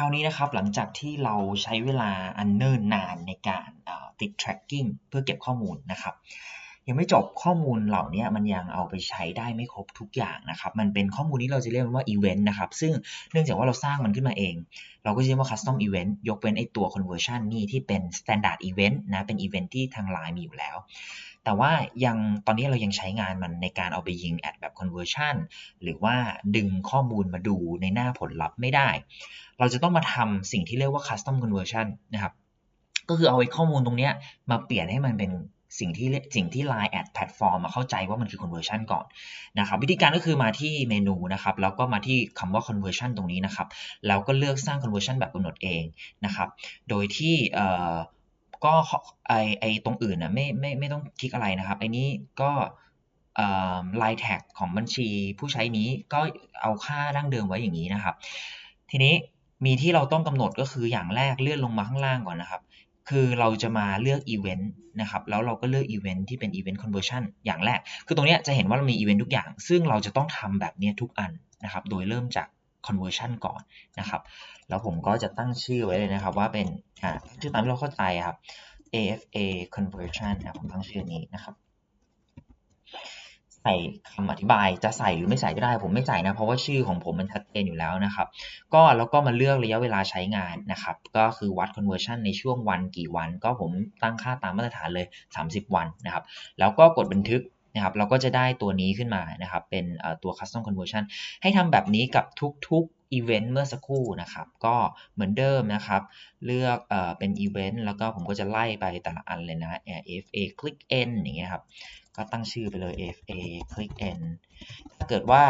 ราวนี้นะครับหลังจากที่เราใช้เวลาอันเนิ่นนานในการติด tracking เพื่อเก็บข้อมูลนะครับ ยังไม่จบข้อมูลเหล่านี้มันยังเอาไปใช้ได้ไม่ครบทุกอย่างนะครับ มันเป็นข้อมูลที่เราจะเรียกว่า event นะครับ ซึ่งเนื่องจากว่าเราสร้างมันขึ้นมาเอง เราก็จะเรียกว่า custom event ยกเว้นไอตัว conversion นี่ที่เป็น standard event นะเป็น event ที่ทาง Line มีอยู่แล้ว แต่ว่ายังตอนนี้เรายังใช้งานมันในการเอาไปยิงแอดแบบ conversion หรือว่าดึงข้อมูลมาดูในหน้าผลลัพธ์ไม่ได้ เราจะต้องมาทำสิ่งที่เรียกว่า custom conversion นะครับก็คือเอาไอ้ข้อมูลตรงนี้มาเปลี่ยนให้มันเป็น สิ่งที่สิ่งที่ Line Ad Platform มาเข้าใจว่ามันคือ conversion ก่อนนะครับวิธีการก็คือมาที่เมนูนะครับแล้วก็มาที่คำว่า conversion ตรงนี้นะครับแล้วก็เลือกสร้าง conversion แบบกำหนดเองนะครับโดยที่เอ่อก็ไอไอตรงอื่นนะไม่ไม่ไม่ต้องคลิกอะไรนะครับไอนี้ก็เอ่อ line tag ของบัญชีผู้ใช้นี้ก็เอาค่าดั้งเดิมไว้อย่างนี้นะครับ ทีนี้มีที่เราต้องกำหนดก็คืออย่างแรกเลื่อนลงมาข้างล่างก่อนนะครับ คือเราจะมาเลือกอีเวนต์นะครับแล้วเราก็เลือกอีเวนต์ที่เป็นอีเวนต์คอนเวอร์ชันอย่างแรก คือตรงนี้จะเห็นว่าเรามีอีเวนต์ทุกอย่าง ซึ่งเราจะต้องทำแบบนี้ทุกอันนะครับโดยเริ่มจาก conversion ก่อนนะครับแล้วผมก็จะตั้งชื่อไว้เลยนะครับว่าเป็นชื่อตามที่เราเข้าใจครับ AFA conversion นะผมตั้งชื่อนี้นะครับ ใส่คำอธิบายจะใส่หรือไม่ใส่ก็ได้ ผมไม่ใส่นะ เพราะว่าชื่อของผมมันชัดเจนอยู่แล้วนะครับ ก็แล้วก็มาเลือกระยะเวลาใช้งานนะครับ ก็คือวัด conversion ในช่วงวันกี่วัน ก็ผมตั้งค่าตามมาตรฐานเลย 30 วันนะครับ แล้วก็กดบันทึก นะครับเราก็จะได้ตัวนี้ขึ้นมานะครับเป็นตัว custom conversion ให้ทำแบบนี้กับทุกๆ event เมื่อสักครู่นะครับ ก็เหมือนเดิมนะครับ เลือกเอเป็น event แล้วก็ผมก็จะไล่ไปแต่ละอันเลยนะ AFA click n อย่างเงี้ยครับ ก็ตั้งชื่อไปเลย AFA click n ถ้าเกิดว่า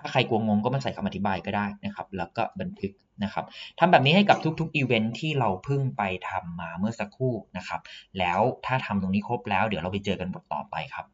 ถ้าใครกลัวงงก็มาใส่คำอธิบายก็ได้นะครับ แล้วก็บันทึกนะครับทำแบบนี้ให้กับทุกๆอีเวนท์ที่เราเพิ่งไปทำมาเมื่อสักครู่นะครับ แล้วถ้าทำตรงนี้ครบแล้วเดี๋ยวเราไปเจอกันบทต่อไปครับ